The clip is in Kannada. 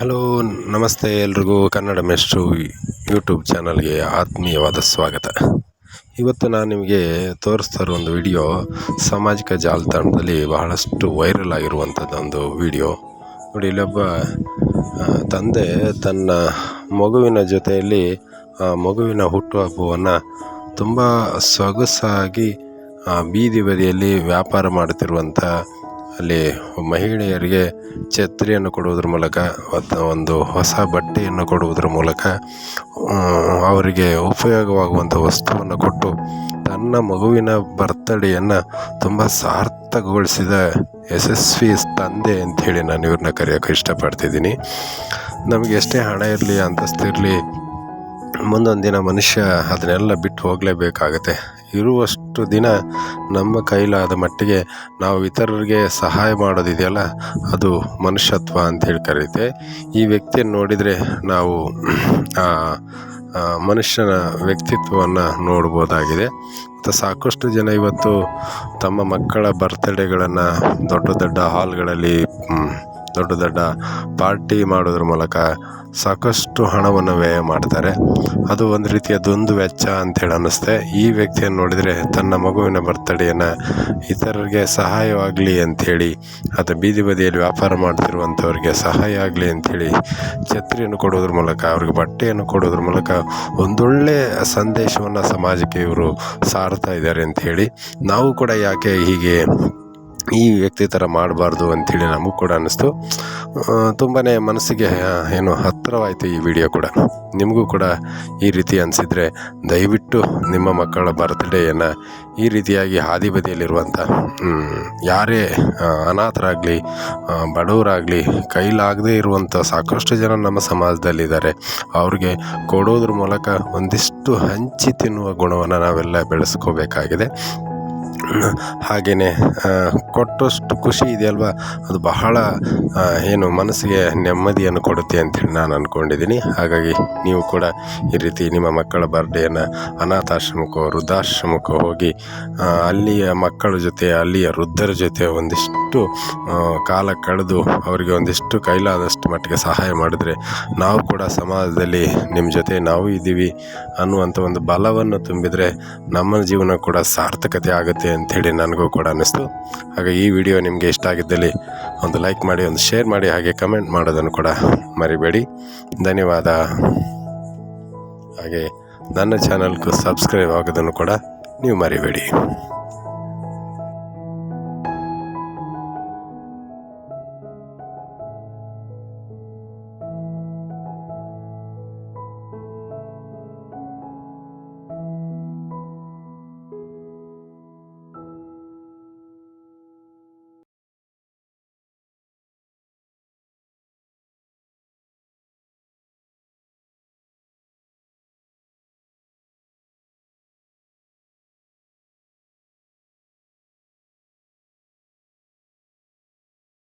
ಹಲೋ, ನಮಸ್ತೆ ಎಲ್ರಿಗೂ ಕನ್ನಡ ಮೆಸ್ಟ್ರು ಯೂಟ್ಯೂಬ್ ಚಾನಲ್ಗೆ ಆತ್ಮೀಯವಾದ ಸ್ವಾಗತ. ಇವತ್ತು ನಾನು ನಿಮಗೆ ತೋರಿಸ್ತಾ ಇರೋ ಒಂದು ವಿಡಿಯೋ ಸಾಮಾಜಿಕ ಜಾಲತಾಣದಲ್ಲಿ ಬಹಳಷ್ಟು ವೈರಲ್ ಆಗಿರುವಂಥದ್ದು ಒಂದು ವಿಡಿಯೋ. ನೋಡಿ ಇಲ್ಲೊಬ್ಬ ತಂದೆ ತನ್ನ ಮಗುವಿನ ಜೊತೆಯಲ್ಲಿ, ಆ, ಮಗುವಿನ ಹುಟ್ಟುಹಬ್ಬವನ್ನು ತುಂಬ ಸೊಗಸಾಗಿ ಬೀದಿ ಬದಿಯಲ್ಲಿ ವ್ಯಾಪಾರ ಮಾಡುತ್ತಿರುವಂಥ ಅಲ್ಲಿ ಮಹಿಳೆಯರಿಗೆ ಛತ್ರಿಯನ್ನು ಕೊಡುವುದ್ರ ಮೂಲಕ ಒಂದು ಹೊಸ ಬಟ್ಟೆಯನ್ನು ಕೊಡುವುದರ ಮೂಲಕ ಅವರಿಗೆ ಉಪಯೋಗವಾಗುವಂಥ ವಸ್ತುವನ್ನು ಕೊಟ್ಟು ತನ್ನ ಮಗುವಿನ ಬರ್ತಡೆಯನ್ನು ತುಂಬ ಸಾರ್ಥಕಗೊಳಿಸಿದ ಯಶಸ್ವಿ ತಂದೆ ಅಂಥೇಳಿ ನಾನು ಇವ್ರನ್ನ ಕರೆಯೋಕ್ಕೆ ಇಷ್ಟಪಡ್ತಿದ್ದೀನಿ. ನಮಗೆ ಎಷ್ಟೇ ಹಣ ಇರಲಿ ಅಂತಸ್ತಿರಲಿ ಮುಂದೊಂದು ದಿನ ಮನುಷ್ಯ ಅದನ್ನೆಲ್ಲ ಬಿಟ್ಟು ಹೋಗಲೇಬೇಕಾಗತ್ತೆ. ಇರುವಷ್ಟು ದಿನ ನಮ್ಮ ಕೈಲಾದ ಮಟ್ಟಿಗೆ ನಾವು ಇತರರಿಗೆ ಸಹಾಯ ಮಾಡೋದಿದೆಯಲ್ಲ, ಅದು ಮನುಷ್ಯತ್ವ ಅಂತೇಳಿ ಕರೀತೆ ಈ ವ್ಯಕ್ತಿಯನ್ನು ನೋಡಿದರೆ ನಾವು ಮನುಷ್ಯನ ವ್ಯಕ್ತಿತ್ವವನ್ನು ನೋಡ್ಬೋದಾಗಿದೆ. ಮತ್ತು ಸಾಕಷ್ಟು ಜನ ಇವತ್ತು ತಮ್ಮ ಮಕ್ಕಳ ಬರ್ತ್ಡೇಗಳನ್ನು ದೊಡ್ಡ ದೊಡ್ಡ ಹಾಲ್ಗಳಲ್ಲಿ ದೊಡ್ಡ ದೊಡ್ಡ ಪಾರ್ಟಿ ಮಾಡೋದ್ರ ಮೂಲಕ ಸಾಕಷ್ಟು ಹಣವನ್ನು ವ್ಯಯ ಮಾಡ್ತಾರೆ. ಅದು ಒಂದು ರೀತಿಯ ದೊಂದು ವೆಚ್ಚ ಅಂತೇಳಿ ಅನ್ನಿಸ್ತೆ. ಈ ವ್ಯಕ್ತಿಯನ್ನು ನೋಡಿದರೆ ತನ್ನ ಮಗುವಿನ ಬರ್ತಡೆಯನ್ನು ಇತರರಿಗೆ ಸಹಾಯವಾಗಲಿ ಅಂಥೇಳಿ ಅಥವಾ ಬೀದಿ ಬದಿಯಲ್ಲಿ ವ್ಯಾಪಾರ ಮಾಡ್ತಿರುವಂಥವ್ರಿಗೆ ಸಹಾಯ ಆಗಲಿ ಅಂಥೇಳಿ ಛತ್ರಿಯನ್ನು ಕೊಡೋದ್ರ ಮೂಲಕ, ಅವ್ರಿಗೆ ಬಟ್ಟೆಯನ್ನು ಕೊಡೋದ್ರ ಮೂಲಕ ಒಂದೊಳ್ಳೆ ಸಂದೇಶವನ್ನು ಸಮಾಜಕ್ಕೆ ಇವರು ಸಾರ್ತಾ ಇದ್ದಾರೆ ಅಂಥೇಳಿ ನಾವು ಕೂಡ ಯಾಕೆ ಹೀಗೆ ಈ ವ್ಯಕ್ತಿ ಥರ ಮಾಡಬಾರ್ದು ಅಂಥೇಳಿ ನಮಗೂ ಕೂಡ ಅನ್ನಿಸ್ತು. ತುಂಬಾ ಮನಸ್ಸಿಗೆ ಏನು ಹತ್ತಿರವಾಯಿತು ಈ ವಿಡಿಯೋ ಕೂಡ. ನಿಮಗೂ ಕೂಡ ಈ ರೀತಿ ಅನಿಸಿದರೆ ದಯವಿಟ್ಟು ನಿಮ್ಮ ಮಕ್ಕಳ ಬರ್ತ್ಡೇಯನ್ನು ಈ ರೀತಿಯಾಗಿ ಹಾದಿ ಬದಿಯಲ್ಲಿರುವಂಥ ಯಾರೇ ಅನಾಥರಾಗಲಿ ಬಡವರಾಗಲಿ, ಕೈಲಾಗದೇ ಇರುವಂಥ ಸಾಕಷ್ಟು ಜನ ನಮ್ಮ ಸಮಾಜದಲ್ಲಿದ್ದಾರೆ. ಅವ್ರಿಗೆ ಕೊಡೋದ್ರ ಮೂಲಕ ಒಂದಿಷ್ಟು ಹಂಚಿ ತಿನ್ನುವ ಗುಣವನ್ನು ನಾವೆಲ್ಲ ಬೆಳೆಸ್ಕೋಬೇಕಾಗಿದೆ. ಹಾಗೆಯೇ ಕೊಟ್ಟಷ್ಟು ಖುಷಿ ಇದೆಯಲ್ವ? ಅದು ಬಹಳ ಏನು ಮನಸ್ಸಿಗೆ ನೆಮ್ಮದಿಯನ್ನು ಕೊಡುತ್ತೆ ಅಂತೇಳಿ ನಾನು ಅಂದ್ಕೊಂಡಿದ್ದೀನಿ ಹಾಗಾಗಿ ನೀವು ಕೂಡ ಈ ರೀತಿ ನಿಮ್ಮ ಮಕ್ಕಳ ಬರ್ಡೇಯನ್ನು ಅನಾಥಾಶ್ರಮಕ್ಕೋ, ವೃದ್ಧಾಶ್ರಮಕ್ಕೋ ಹೋಗಿ ಅಲ್ಲಿಯ ಮಕ್ಕಳ ಜೊತೆ, ಅಲ್ಲಿಯ ವೃದ್ಧರ ಜೊತೆ ಒಂದಿಷ್ಟು ಕಾಲ ಕಳೆದು ಅವರಿಗೆ ಒಂದಿಷ್ಟು ಕೈಲಾದಷ್ಟು ಮಟ್ಟಿಗೆ ಸಹಾಯ ಮಾಡಿದ್ರೆ ನಾವು ಕೂಡ ಸಮಾಜದಲ್ಲಿ ನಿಮ್ಮ ಜೊತೆ ನಾವು ಇದ್ದೀವಿ ಅನ್ನುವಂಥ ಒಂದು ಬಲವನ್ನು ತುಂಬಿದರೆ ನಮ್ಮ ಜೀವನ ಕೂಡ ಸಾರ್ಥಕತೆ ಆಗುತ್ತೆ ಅಂಥೇಳಿ ನನಗೂ ಕೂಡ ಅನ್ನಿಸ್ತು. ಹಾಗೆ ಈ ವಿಡಿಯೋ ನಿಮಗೆ ಇಷ್ಟ ಆಗಿದ್ದಲ್ಲಿ ಒಂದು ಲೈಕ್ ಮಾಡಿ, ಒಂದು ಶೇರ್ ಮಾಡಿ, ಹಾಗೆ ಕಮೆಂಟ್ ಮಾಡೋದನ್ನು ಕೂಡ ಮರಿಬೇಡಿ. ಧನ್ಯವಾದ. ಹಾಗೆ ನನ್ನ ಚಾನಲ್ಗೂ ಸಬ್ಸ್ಕ್ರೈಬ್ ಆಗೋದನ್ನು ಕೂಡ ನೀವು ಮರಿಬೇಡಿ.